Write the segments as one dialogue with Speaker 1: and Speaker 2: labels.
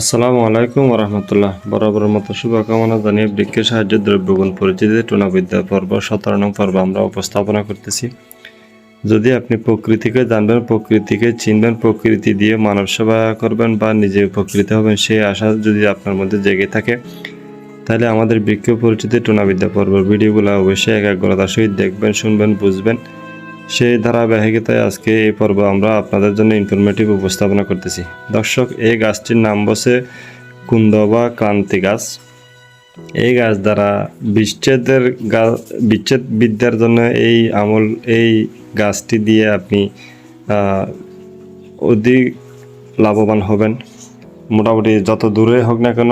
Speaker 1: আসসালামু আলাইকুম রহমতুল্লাহ বরাবর মতো শুভকামনা জানিয়ে বৃক্ষের সাহায্যে দ্রব্যগুণ পরিচিতি টুনাবিদ্যা পর্ব, সতেরো নং পর্ব আমরা উপস্থাপনা করতেছি। যদি আপনি প্রকৃতিকে জানবেন, প্রকৃতিকে চিনবেন, প্রকৃতি দিয়ে মানব সেবা করবেন বা নিজে উপকৃত হবেন, সেই আশা যদি আপনার মধ্যে জেগে থাকে, তাহলে আমাদের বৃক্ষ পরিচিতি টুনাবিদ্যা পর্ব ভিডিওগুলো অবশ্যই একাগ্রতার সহিত দেখবেন, শুনবেন, বুঝবেন। সেই ধারাবাহিকতায় আজকে এই পর্ব আমরা আপনাদের জন্য ইনফরমেটিভ উপস্থাপনা করতেছি। দর্শক, এই গাছটির নাম বসে কুন্দ বা ক্রান্তি গাছ। এই গাছ দ্বারা বিচ্ছেদের বিচ্ছেদ বিদ্যার জন্য এই আমল, এই গাছটি দিয়ে আপনি অধিক লাভবান হবেন। মোটামুটি যত দূরে হোক না কেন,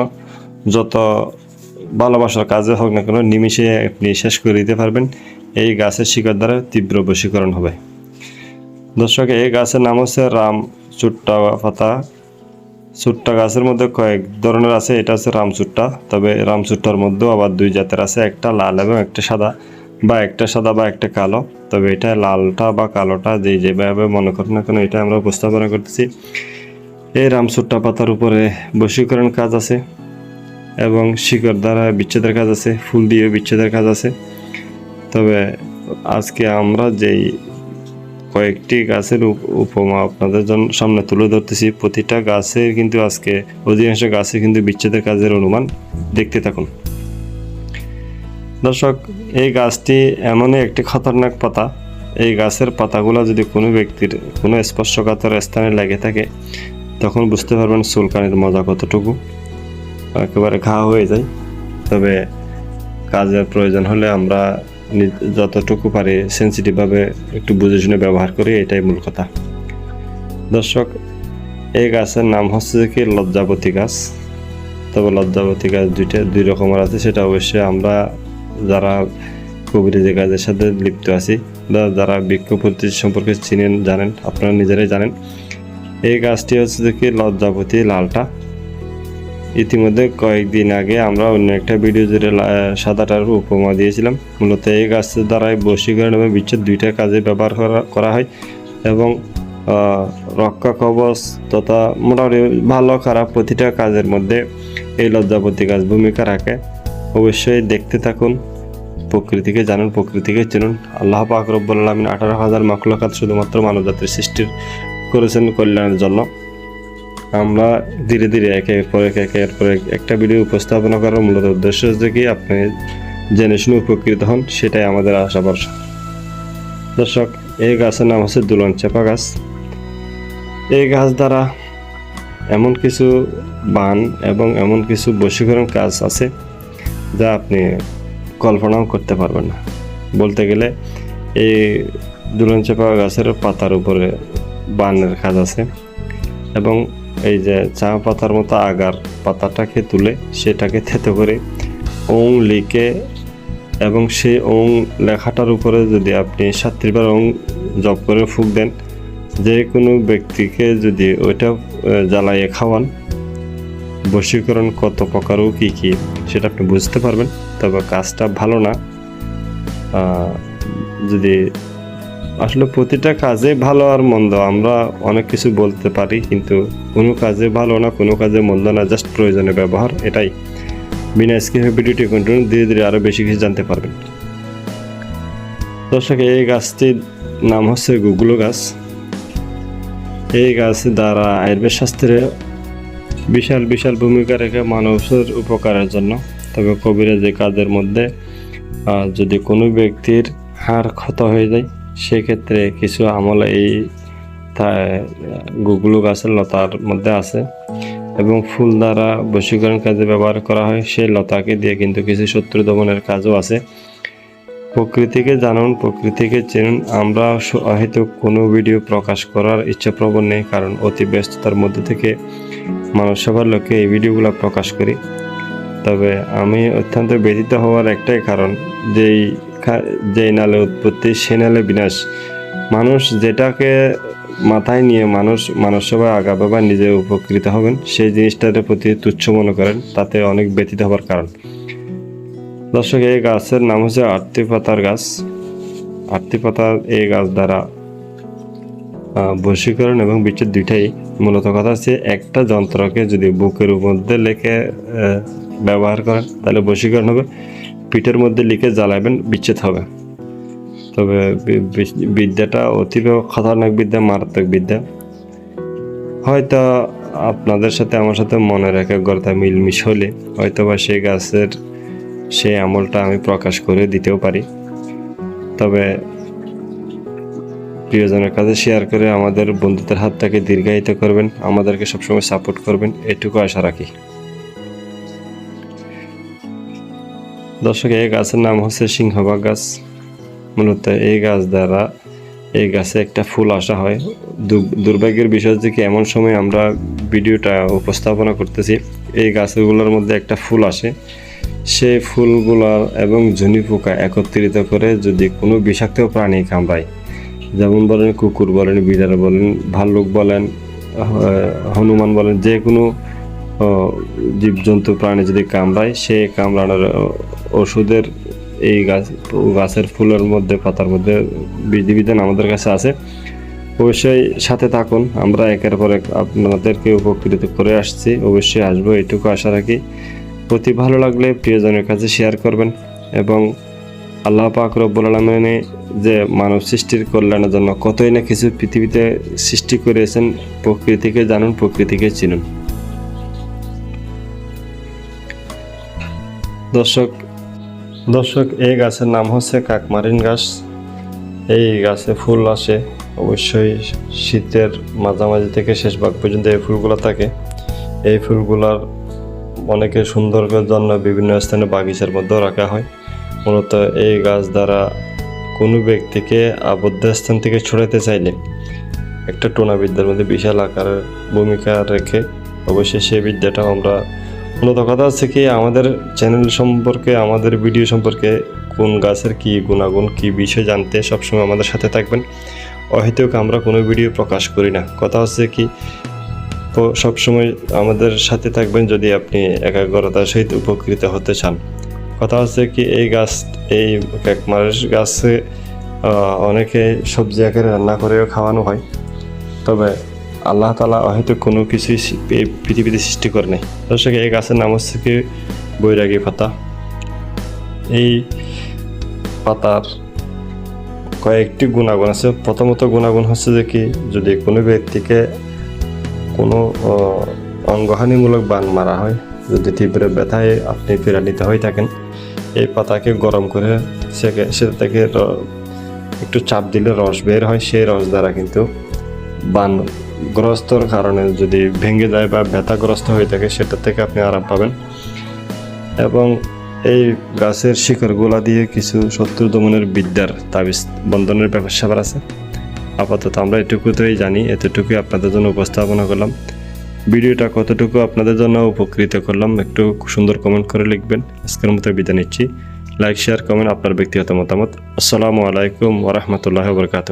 Speaker 1: যত ভালোবাসার কাজে হোক না কেন, নিমিষে আপনি শেষ করে দিতে পারবেন। এই গাছের শিকড় দ্বারা তীব্র বশীকরণ হবে। দর্শক, এই গাছের নাম হচ্ছে রাম চুট্টা পাতা। চুট্টা গাছের মধ্যে কয়েক ধরনের আছে, এটা হচ্ছে রামচুট্টা তবে রামচুট্টার মধ্যেও আবার দুই জাতের আছে, একটা লাল এবং একটা সাদা, বা একটা সাদা বা একটা কালো। তবে এটা লালটা বা কালোটা যেই যেভাবে মনে করেন না কেন, এটা আমরা উপস্থাপনা করতেছি। এই রামচুট্টা পাতার উপরে বশীকরণ কাজ আছে। এবং শিকড় দ্বারা বিচ্ছেদের কাজ আছে, ফুল দিয়ে বিচ্ছেদের কাজ আছে। তবে আজকে আমরা যেই কয়েকটি গাছের উপ- উপমা আপনাদের জন্য সামনে তুলে ধরতেছি, প্রতিটা গাছের কিন্তু আজকে, অধিকাংশ গাছে কিন্তু বিচ্ছেদের কাজের অনুমান দেখতে থাকুন। দর্শক, এই গাছটি এমনই একটি খতরনাক পাতা। এই গাছের পাতাগুলো যদি কোনো ব্যক্তির কোনো স্পর্শকাতর স্থানে লেগে থাকে, তখন বুঝতে পারবেন চুলকানির মজা কতটুকু। একেবারে ঘা হয়ে যায়। তবে কাজের প্রয়োজন হলে আমরা যতটুকু পারি সেন্সিটিভভাবে একটু বুঝে শুনে ব্যবহার করি, এটাই মূল কথা। দর্শক, এই গাছের নাম হচ্ছে কি? লজ্জাবতী গাছ। তবে লজ্জাবতী গাছ দুইটা, দুই রকমের আছে, সেটা অবশ্যই আমরা যারা কবিরাজি কাজের সাথে লিপ্ত আছি যারা বৃক্ষ পরিচিতি সম্পর্কে চিনেন, জানেন, আপনারা নিজেরাই জানেন। এই গাছটি হচ্ছে যে কি? লজ্জাবতী লালটা। ইতিমধ্যে কয়েকদিন আগে আমরা অন্য একটা ভিডিও জুড়ে সাদাটার উপমা দিয়েছিলাম, মূলত এই গাছের দ্বারাই বশীকরণ এবং বিচ্ছেদ দুইটা কাজে ব্যবহার করা হয় এবং রক্ষা কবচ তথা মোটামুটি ভালো খারাপ প্রতিটা কাজের মধ্যে এই লজ্জাপতি গাছ ভূমিকা রাখে। অবশ্যই দেখতে থাকুন, প্রকৃতিকে জানুন, প্রকৃতিকে চিনুন। আল্লাহ পাক রব্বুল আলমিন আঠারো হাজার মাকলকাত শুধুমাত্র মানবজাতির সৃষ্টির করেছেন কল্যাণের জন্য। আমরা ধীরে ধীরে একে পর এক একের পর এক একটা ভিডিও উপস্থাপনা করার মূলত উদ্দেশ্য হচ্ছে কি, আপনি জেনে শুনে উপকৃত হন, সেটাই আমাদের আশা ভরসা। দর্শক, এই গাছের নাম হচ্ছে দুলন চেপা গাছ। এই গাছ দ্বারা এমন কিছু বান এবং এমন কিছু বশীকরণ কাজ আছে যা আপনি কল্পনাও করতে পারবেন না। বলতে গেলে, এই দুলন চেপা গাছের পাতার উপরে বানের কাজ আছে এবং এই যে চা পাতার মতো আগার পাতাটাকে তুলে সেটাকে থেতো করে ওং লিখে এবং সেই ওং লেখাটার উপরে যদি আপনি সাতটিবার ওং জপ করে ফুক দেন, যে কোনো ব্যক্তিকে যদি ওইটা জ্বালাইয়ে খাওয়ান, বশীকরণ কত প্রকার ও কী কী, সেটা আপনি বুঝতে পারবেন। তবে কাজটা ভালো না। যদি আসলে প্রতিটা কাজে ভালো আর মন্দ, আমরা অনেক কিছু বলতে পারি, কিন্তু কোনো কাজে ভালো না, কোনো কাজে মন্দ না জাস্ট প্রয়োজনে ব্যবহার, এটাই। বিনা স্কিপে ভিডিওটি কন্টিনিউ ধীরে ধীরে আরও বেশি কিছু জানতে পারবেন। দর্শক, এই গাছটির নাম হচ্ছে গুগলো গাছ। এই গাছ দ্বারা আয়ুর্বেদ শাস্ত্রে বিশাল বিশাল ভূমিকা রেখে মানুষের উপকারের জন্য। তবে কবিরাজি কাজের মধ্যে যদি কোনো ব্যক্তির হাড় ক্ষত হয়ে যায় সেক্ষেত্রে কিছু আমল এই গুগলু গাছের লতার মধ্যে আছে এবং ফুল দ্বারা বশীকরণ কাজে ব্যবহার করা হয়। সেই লতাকে দিয়ে কিন্তু কিছু শত্রু দমনের কাজও আছে। প্রকৃতিকে জানুন, প্রকৃতিকে চিনুন। আমরা হয়তো কোনো ভিডিও প্রকাশ করার ইচ্ছা প্রবণ নেই, কারণ অতি ব্যস্ততার মধ্যে থেকে মানুষ সবার লোকে এই ভিডিওগুলো প্রকাশ করি। তবে আমি অত্যন্ত ব্যথিত হওয়ার একটাই কারণ, যেই যেই নালে উৎপত্তি, সে নালে বিনাশ। মানুষ যেটাকে মাথায় নিয়ে মানুষ মানুষ সবাই আগাবে বা নিজে উপকৃত হবেন, সেই জিনিসটার প্রতি তুচ্ছ মনে করেন, তাতে অনেক ব্যথিত হওয়ার কারণ। দর্শক, এই গাছের নাম হচ্ছে আর্তি পাতার গাছ। আর্তি পাতার এই গাছ দ্বারা বশীকরণ এবং বিচ্ছেদ দুইটাই মূলত কথা হচ্ছে, একটা যন্ত্রকে যদি বুকের মধ্যে লেখে ব্যবহার করেন, তাহলে বশীকরণ হবে। পিঠের মধ্যে লিখে জ্বালাবেন বিচ্ছেদ হবে। তবে বিদ্যাটা অতীব খতরনাক বিদ্যা, মারাত্মক বিদ্যা। হয়তো আপনাদের সাথে, আমার সাথে মনের একাগ্রতা মিলমিশ হলে হয়তো বা সেই গাছের সেই আমলটা আমি প্রকাশ করে দিতেও পারি। তবে প্রিয়জনের কাছে শেয়ার করে আমাদের বন্ধুদের হাতটাকে দীর্ঘায়িত করবেন, আমাদেরকে সবসময় সাপোর্ট করবেন, এটুকু আশা রাখি। দর্শক, এই গাছের নাম হচ্ছে সিংহবাগ গাছ। মূলত এই গাছ দ্বারা এই গাছে একটা ফুল আসা হয়। দুর্ভাগ্যের বিষয় হচ্ছে কি, এমন সময় আমরা ভিডিওটা উপস্থাপনা করতেছি, এই গাছগুলোর মধ্যে একটা ফুল আসে। সেই ফুলগুলা এবং ঝুনি পোকা একত্রিত করে যদি কোনো বিষাক্ত প্রাণী কামড়ায়, যেমন বলেন কুকুর বলেন, বিড়াল বলেন, ভাল্লুক বলেন হনুমান বলেন, যে কোনো জীবজন্তু প্রাণী যদি কামড়ায়, সে কামড়ানোর ওষুধের এই গাছ, গাছের ফুলের মধ্যে, পাতার মধ্যে বিধিবিধান আমাদের কাছে আছে। অবশ্যই সাথে থাকুন। আমরা একের পর এক আপনাদেরকে উপকৃত করে আসছি। অবশ্যই আসব এটুকু আশা রাখি। অতি ভালো লাগলে প্রিয়জনের কাছে শেয়ার করবেন এবং আল্লাহ পাক রব্বুল যে মানব সৃষ্টির কল্যাণের জন্য কতই না কিছু পৃথিবীতে সৃষ্টি করেছেন, প্রকৃতিকে জানুন, প্রকৃতিকে চিনুন। দর্শক দর্শক এই গাছের নাম হচ্ছে কাকমারিন গাছ। এই গাছে ফুল আসে। অবশ্যই শীতের মাঝামাঝি থেকে শেষ ভাগ পর্যন্ত এই ফুলগুলো থাকে। এই ফুলগুলার অনেকে সৌন্দর্যের জন্য বিভিন্ন স্থানে বাগিচার মধ্যেও রাখা হয়। মূলত এই গাছ দ্বারা কোনো ব্যক্তিকে আবদ্ধ স্থান থেকে ছড়াতে চাইলে একটা টোনা বিদ্যার মধ্যে বিশাল আকারের ভূমিকা রেখে অবশ্যই সেই বিদ্যাটা আমরা মূলত কথা হচ্ছে কি, আমাদের চ্যানেল সম্পর্কে, আমাদের ভিডিও সম্পর্কে কোন গাছের কি গুণাগুণ, কি বিষয় জানতে সবসময় আমাদের সাথে থাকবেন। অহেতুক আমরা কোনো ভিডিও প্রকাশ করি না। কথা হচ্ছে কি সবসময় আমাদের সাথে থাকবেন যদি আপনি একাগ্রতার সহিত উপকৃত হতে চান। কথা হচ্ছে কি, এই গাছ, এই কাকমারের গাছে অনেকে সবজি আকারে রান্না করেও খাওয়ানো হয়। তবে আল্লাহ তালা হয়তো কোনো কিছুই পৃথিবীতে সৃষ্টি করে নাই। দর্শক, এই গাছের নাম হচ্ছে কি? বৈরাগী পাতা। এই পাতার কয়েকটি গুণাগুণ আছে। প্রথমত গুণাগুণ হচ্ছে যে কি? যদি কোনো ব্যক্তিকে কোনো অঙ্গহানিমূলক বান মারা হয়, যদি তীব্র ব্যথায় আপনি পীড়ান্বিত হয়ে থাকেন, এই পাতাকে গরম করে সেটা থেকে একটু চাপ দিলে রস বের হয়। সেই রস দ্বারা কিন্তু বানগ্রস্তর কারণে যদি ভেঙে যায় বা ব্যথাগ্রস্ত হয়ে থাকে, সেটা থেকে আপনি আরাম পাবেন। এবং এই গাছের শিকড়গুলা দিয়ে কিছু শত্রু দমনের বিদ্যার তাবিজ বন্ধনের ব্যাপার স্যাপার আছে। আপাতত আমরা এটুকুতেই জানি, এতটুকুই আপনাদের জন্য উপস্থাপনা করলাম। ভিডিওটা কতটুকু আপনাদের জন্য উপকৃত করলাম, একটু সুন্দর কমেন্ট করে লিখবেন। আজকের মতো বিদায় নিচ্ছি। লাইক, শেয়ার, কমেন্ট আপনার ব্যক্তিগত মতামত। আসসালামু আলাইকুম ওরহমতুল্লাহ বরকাত